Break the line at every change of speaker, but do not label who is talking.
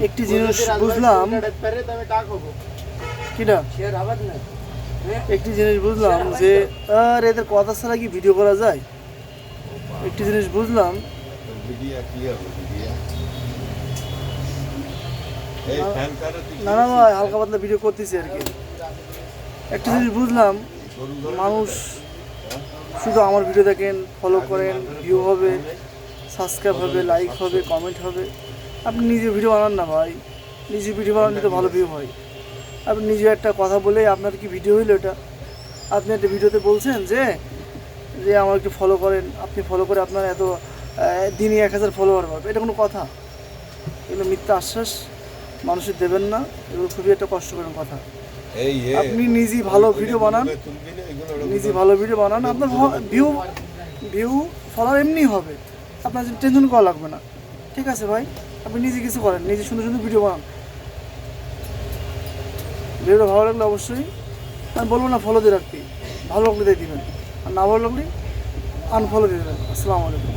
একটি জিনিস বুঝলাম। কিনা? একটি জিনিস বুঝলাম যে, আর, এদের কথা ছাড়া কি ভিডিও করা যায়? একটি জিনিস বুঝলাম। না না ভাই হালকা পাতলা ভিডিও করতেছি আর কি। একটা জিনিস বুঝলাম, মানুষ শুধু আমার ভিডিও দেখেন ফলো করেন ভিউ হবে সাবস্ক্রাইব হবে লাইক হবে কমেন্ট হবে। আপনি নিজে ভিডিও বানান না ভাই। নিজে ভিডিও বানান তো ভালো ভিউ হয়। আপনি নিজে একটা কথা বলে আপনার কি ভিডিও হইল এটা? আপনি একটা ভিডিওতে বলছেন যে যে আমার একটু ফলো করেন। আপনি ফলো করে আপনার এত আহ, দিনে এক হাজার ফলোয়ার পাবে এটা কোনো কথা। এগুলো মিথ্যা আশ্বাস। মানুষের দেবেন না। এগুলো খুবই একটা কষ্টকর কথা। আপনি নিজেই ভালো ভিডিও বানান। নিজে ভালো ভিডিও বানান। আপনার ভিউ ভিউ ফলোয়ার এমনি হবে। আপনার টেনশন করা লাগবে না। ঠিক আছে ভাই? আপনি নিজে কিছু করেন, নিজে সুন্দর সুন্দর ভিডিও বানান। ভিডিওটা ভালো লাগলে অবশ্যই আমি বলব না ফলো দিয়ে রাখতে। ভালো লাগলে দিয়ে দিবেন। আর না ভালো লাগলে আনফলো দিয়ে দেবেন। আসসালামু আলাইকুম।